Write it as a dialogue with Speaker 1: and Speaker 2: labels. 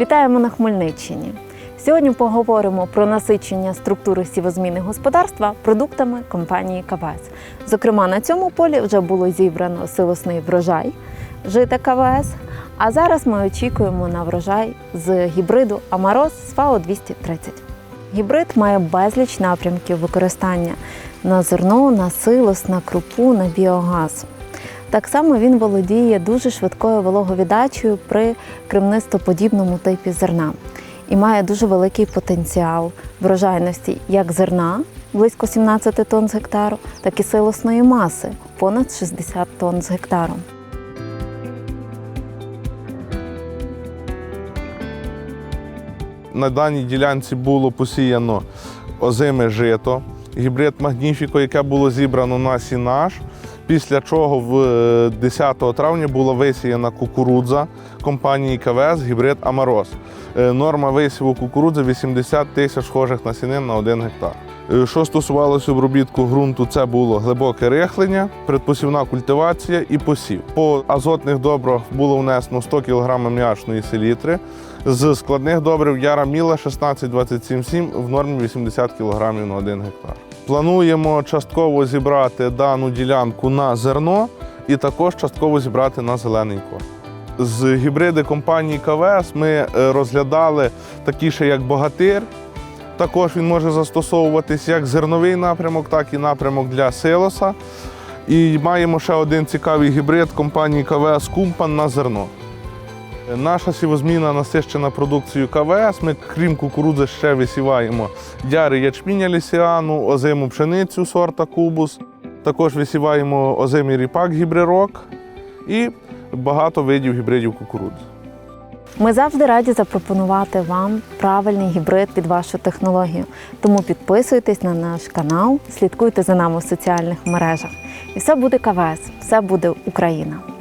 Speaker 1: Вітаємо на Хмельниччині. Сьогодні поговоримо про насичення структури сівозміни господарства продуктами компанії КВС. Зокрема, на цьому полі вже було зібрано силосний врожай жита КВС. А зараз ми очікуємо на врожай з гібриду Амароз з ФАО 230. Гібрид має безліч напрямків використання на зерно, на силос, на крупу, на біогаз. Так само він володіє дуже швидкою вологовіддачею при кремнистоподібному типі зерна і має дуже великий потенціал врожайності як зерна близько 17 тонн з гектару, так і силосної маси понад 60 тонн з гектару.
Speaker 2: На даній ділянці було посіяно озиме жито, гібрид Магніфіко, яке було зібрано на сінаж. Після чого в е, 10 травня була висіяна кукурудза компанії КВС гібрид Амароз. Е, Норма висіву кукурудзи 80 тисяч схожих насінин на 1 гектар. Е, Що стосувалося обробітку ґрунту, це було глибоке рихлення, предпосівна культивація і посів. По азотних добрах було внесено 100 кг м'ячної селітри. З складних добрив Яра Міла 16-27-7 в нормі 80 кг на 1 гектар. Плануємо частково зібрати дану ділянку на зерно і також частково зібрати на зелений корм. З гібриди компанії КВС ми е, розглядали такі ще як богатир. Також він може застосовуватись як зерновий напрямок, так і напрямок для силоса. І маємо ще один цікавий гібрид компанії КВС Кумпан на зерно. Наша сівозміна насищена продукцією КВС. Ми, крім кукурудзи, ще висіваємо дяри ячміння лісіану, озиму пшеницю сорта Кубус. Також висіваємо озимий ріпак гібрирок і багато видів гібридів кукурудзи.
Speaker 1: Ми завжди раді запропонувати вам правильний гібрид під вашу технологію. Тому підписуйтесь на наш канал, слідкуйте за нами в соціальних мережах. І все буде КВС, все буде Україна.